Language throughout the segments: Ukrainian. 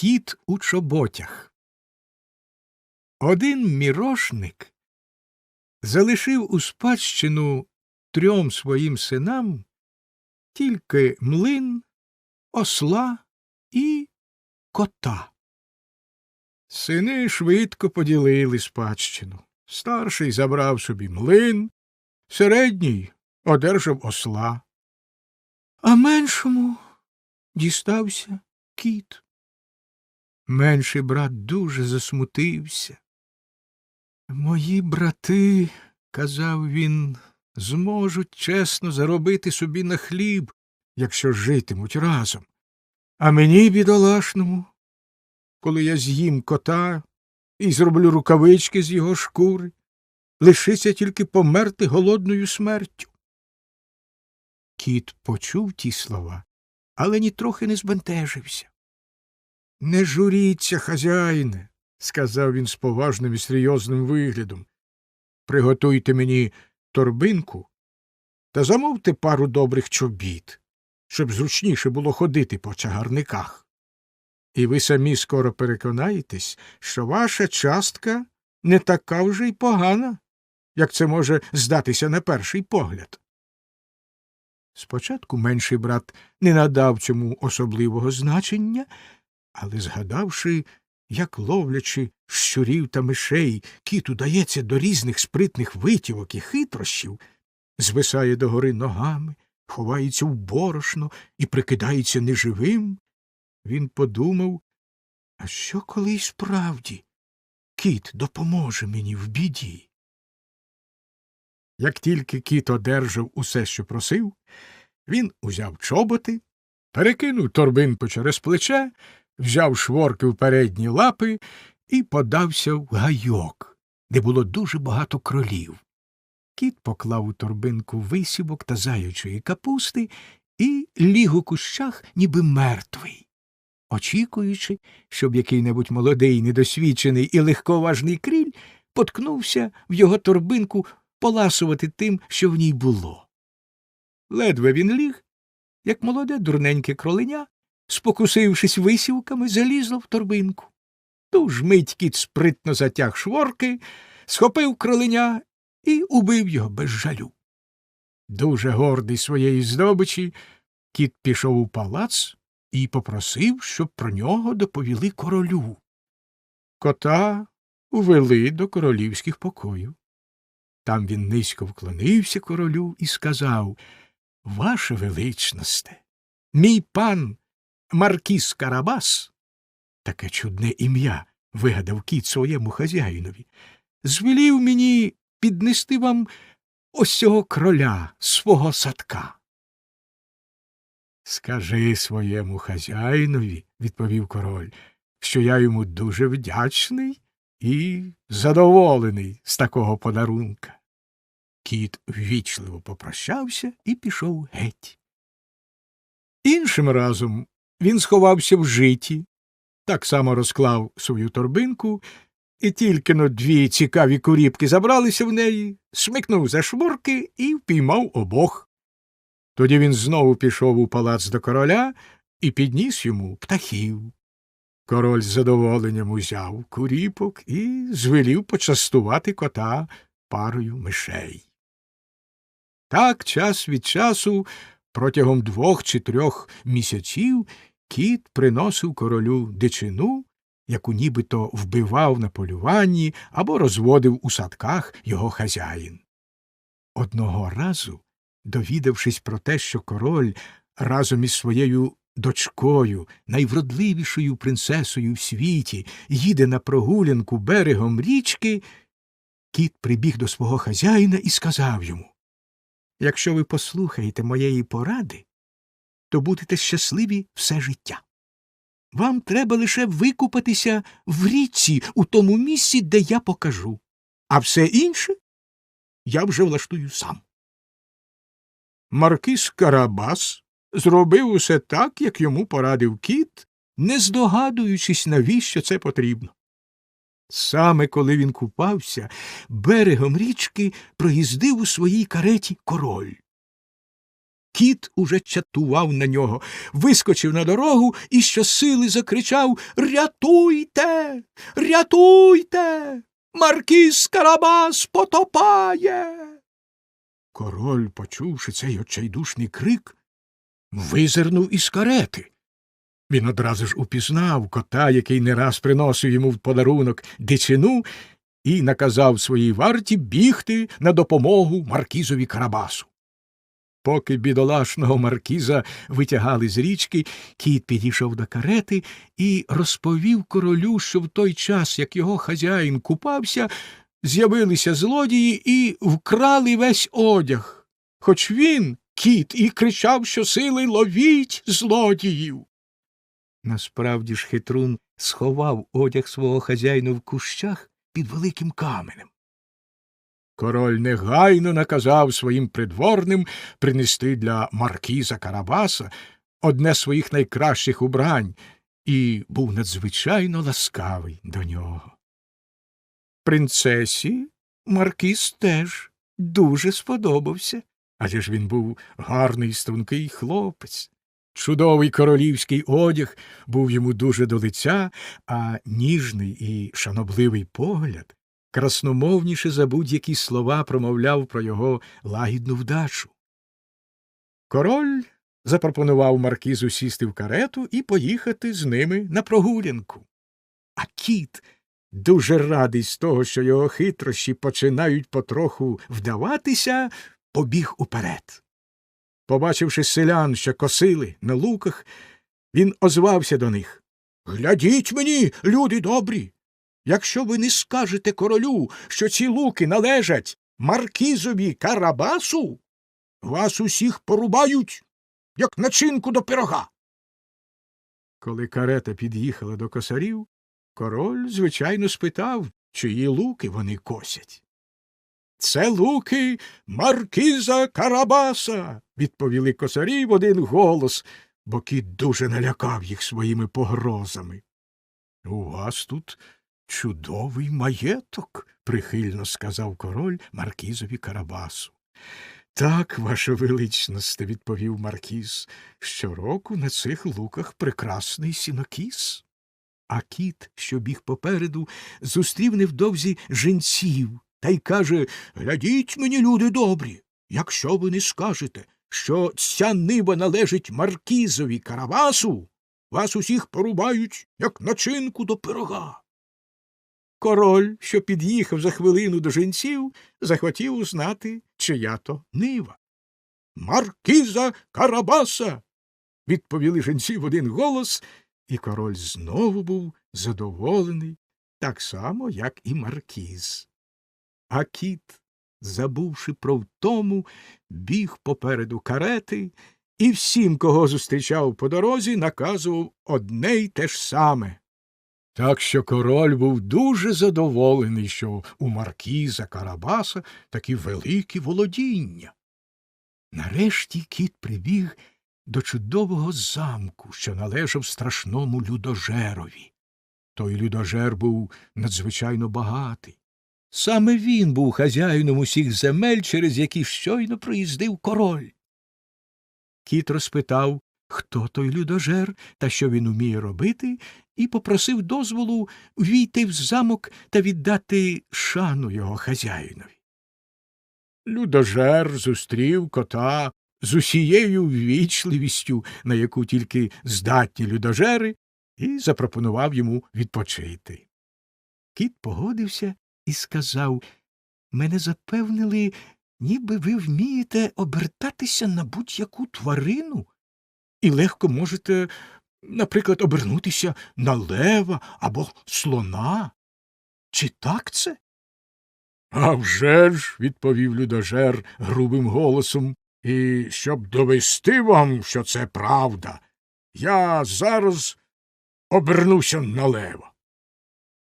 Кіт у чоботях. Один мірошник залишив у спадщину трьом своїм синам тільки млин, осла і кота. Сини швидко поділили спадщину. Старший забрав собі млин, середній одержав осла, а меншому дістався кіт. Менший брат дуже засмутився. Мої брати, казав він, зможуть чесно заробити собі на хліб, якщо житимуть разом. А мені, бідолашному, коли я з'їм кота і зроблю рукавички з його шкури, лишиться тільки померти голодною смертю. Кіт почув ті слова, але нітрохи не збентежився. Не журіться, хазяїне, сказав він з поважним і серйозним виглядом. Приготуйте мені торбинку та замовте пару добрих чобіт, щоб зручніше було ходити по чагарниках. І ви самі скоро переконаєтесь, що ваша частка не така вже й погана, як це може здатися на перший погляд. Спочатку менший брат не надав цьому особливого значення, але, згадавши, як ловлячи щурів та мишей, кіт удається до різних спритних витівок і хитрощів, звисає догори ногами, ховається в борошно і прикидається неживим, він подумав, а що коли й справді кіт допоможе мені в біді? Як тільки кіт одержав усе, що просив, він узяв чоботи, перекинув торбинку через плече, взяв шворки в передні лапи і подався в гайок, де було дуже багато кролів. Кіт поклав у торбинку висівок та заячої капусти і ліг у кущах, ніби мертвий, очікуючи, щоб який-небудь молодий, недосвідчений і легковажний кріль поткнувся в його торбинку поласувати тим, що в ній було. Ледве він ліг, як молоде дурненьке кроленя, спокусившись висівками, залізло в торбинку. Ту ж мить кіт спритно затяг шворки, схопив кроленя і убив його без жалю. Дуже гордий своєї здобичі, кіт пішов у палац і попросив, щоб про нього доповіли королю. Кота увели до королівських покоїв. Там він низько вклонився королю і сказав Ваше величносте, мій пан Маркіс Карабас, таке чудне ім'я вигадав кіт своєму хазяїнові, звелів мені піднести вам ось цього кроля свого садка. Скажи своєму хазяїнові, відповів король, що я йому дуже вдячний і задоволений з такого подарунка. Кіт ввічливо попрощався і пішов геть. Іншим разом він сховався в житі, так само розклав свою торбинку, і тільки но дві цікаві куріпки забралися в неї, смикнув за шворки і впіймав обох. Тоді він знову пішов у палац до короля і підніс йому птахів. Король з задоволенням узяв куріпок і звелів почастувати кота парою мишей. Так час від часу, протягом двох чи трьох місяців, кіт приносив королю дичину, яку нібито вбивав на полюванні або розводив у садках його хазяїн. Одного разу, довідавшись про те, що король разом із своєю дочкою, найвродливішою принцесою в світі, їде на прогулянку берегом річки, кіт прибіг до свого хазяїна і сказав йому Якщо ви послухаєте моєї поради, то будете щасливі все життя. Вам треба лише викупатися в річці у тому місці, де я покажу, а все інше я вже влаштую сам. Маркіз Карабас зробив усе так, як йому порадив кіт, не здогадуючись, навіщо це потрібно. Саме коли він купався, берегом річки проїздив у своїй кареті король. Кіт уже чатував на нього, вискочив на дорогу і щосили закричав Рятуйте, рятуйте. Маркіз Карабас потопає. Король, почувши цей отчайдушний крик, визирнув із карети. Він одразу ж упізнав кота, який не раз приносив йому в подарунок дичину, і наказав своїй варті бігти на допомогу маркізові Карабасу. Поки бідолашного маркіза витягали з річки, кіт підійшов до карети і розповів королю, що в той час, як його хазяїн купався, з'явилися злодії і вкрали весь одяг. Хоч він, кіт, і кричав щосили ловіть злодіїв. Насправді ж хитрун сховав одяг свого хазяїна в кущах під великим каменем. Король негайно наказав своїм придворним принести для маркіза Карабаса одне з своїх найкращих убрань і був надзвичайно ласкавий до нього. Принцесі маркіз теж дуже сподобався, адже ж він був гарний стрункий хлопець. Чудовий королівський одяг був йому дуже до лиця, а ніжний і шанобливий погляд красномовніше за будь-які слова промовляв про його лагідну вдачу. Король запропонував маркізу сісти в карету і поїхати з ними на прогулянку. А кіт, дуже радий з того, що його хитрощі починають потроху вдаватися, побіг уперед. Побачивши селян, що косили на луках, він озвався до них Глядіть мені, люди добрі. Якщо ви не скажете королю, що ці луки належать маркізові Карабасу, вас усіх порубають, як начинку до пирога. Коли карета під'їхала до косарів, король, звичайно, спитав, чиї луки вони косять. Це луки маркіза Карабаса, відповіли косарі в один голос, бо кіт дуже налякав їх своїми погрозами. У вас тут чудовий маєток, прихильно сказав король маркізові Карабасу. Так, ваше величносте, відповів маркіз, щороку на цих луках прекрасний сінокіс. А кіт, що біг попереду, зустрів невдовзі жінців та й каже Глядіть мені, люди добрі, якщо ви не скажете, що ця нива належить маркізові Карабасу, вас усіх порубають, як начинку до пирога. Король, що під'їхав за хвилину до жінців, захотів узнати, чия то нива. Маркіза Карабаса. відповіли жінці в один голос, і король знову був задоволений, так само, як і маркіз. А кіт, забувши про втому, біг попереду карети і всім, кого зустрічав по дорозі, наказував одне й те ж саме. Так що король був дуже задоволений, що у маркіза Карабаса такі великі володіння. Нарешті кіт прибіг до чудового замку, що належав страшному людожерові. Той людожер був надзвичайно багатий. Саме він був хазяїном усіх земель, через які щойно проїздив король. Кіт розпитав, хто той людожер та що він уміє робити, і попросив дозволу війти в замок та віддати шану його хазяїнові. Людожер зустрів кота з усією ввічливістю, на яку тільки здатні людожери, і запропонував йому відпочити. Кіт погодився і сказав Мене запевнили, ніби ви вмієте обертатися на будь-яку тварину і легко можете, наприклад, обернутися на лева або слона. Чи так це? «А вже ж», – відповів людожер грубим голосом, і щоб довести вам, що це правда, я зараз обернуся на лева.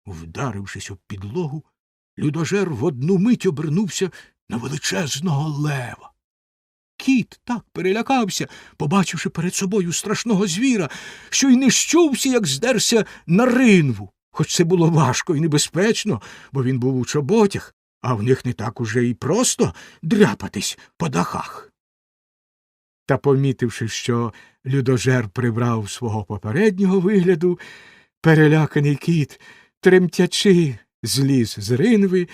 Вдарившись об підлогу, людожер в одну мить обернувся на величезного лева. Кіт так перелякався, побачивши перед собою страшного звіра, що й не щувся, як здерся на ринву. Хоч це було важко і небезпечно, бо він був у чоботях, а в них не так уже й просто дряпатись по дахах. Та, помітивши, що людожер прибрав свого попереднього вигляду, переляканий кіт, тремтячи, зліз з ринви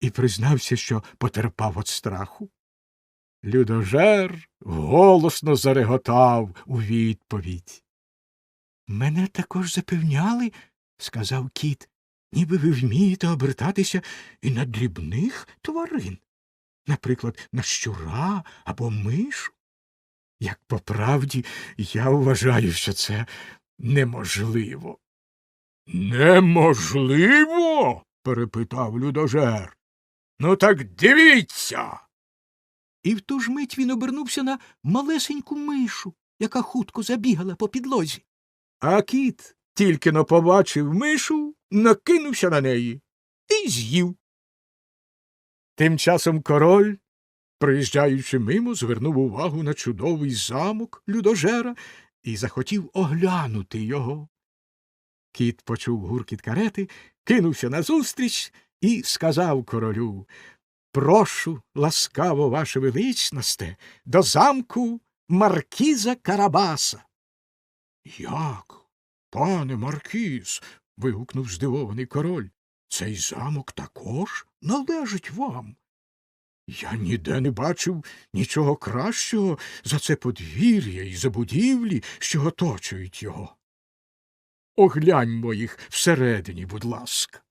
і признався, що потерпав від страху. Людожер голосно зареготав у відповідь. Мене також запевняли, сказав кіт, ніби ви вмієте обертатися і на дрібних тварин, наприклад, на щура або мишу. Як по правді, я вважаю, що це неможливо. Неможливо? перепитав людожер. Ну так дивіться. І в ту ж мить він обернувся на малесеньку мишу, яка хутко забігала по підлозі. А кіт тільки но побачив мишу, накинувся на неї і з'їв. Тим часом король, проїжджаючи мимо, звернув увагу на чудовий замок людожера і захотів оглянути його. Кіт почув гуркіт карети, кинувся назустріч і сказав королю Прошу, ласкаво, ваше величносте, до замку маркіза Карабаса. Як? Пане Маркіз. вигукнув здивований король. Цей замок також належить вам. Я ніде не бачив нічого кращого за це подвір'я і за будівлі, що оточують його. Огляньмо їх всередині, будь ласка.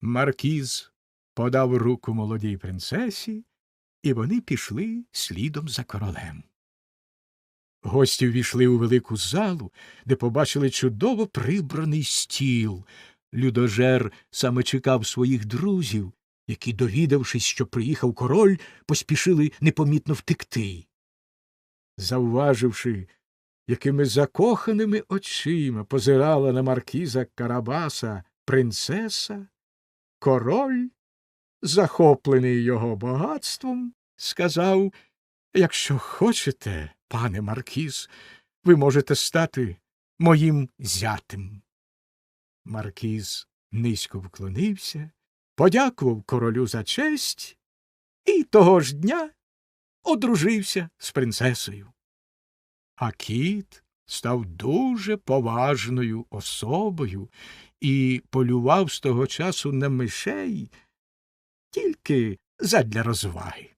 Маркіз подав руку молодій принцесі, і вони пішли слідом за королем. Гості ввійшли у велику залу, де побачили чудово прибраний стіл. Людожер саме чекав своїх друзів, які, довідавшись, що приїхав король, поспішили непомітно втекти. Завваживши, якими закоханими очима позирала на маркіза Карабаса принцеса, король, захоплений його багатством, сказав Якщо хочете, пане Маркіз, ви можете стати моїм зятем. Маркіз низько вклонився, подякував королю за честь і того ж дня одружився з принцесою. А кіт став дуже поважною особою і полював з того часу на мишей тільки задля розваги.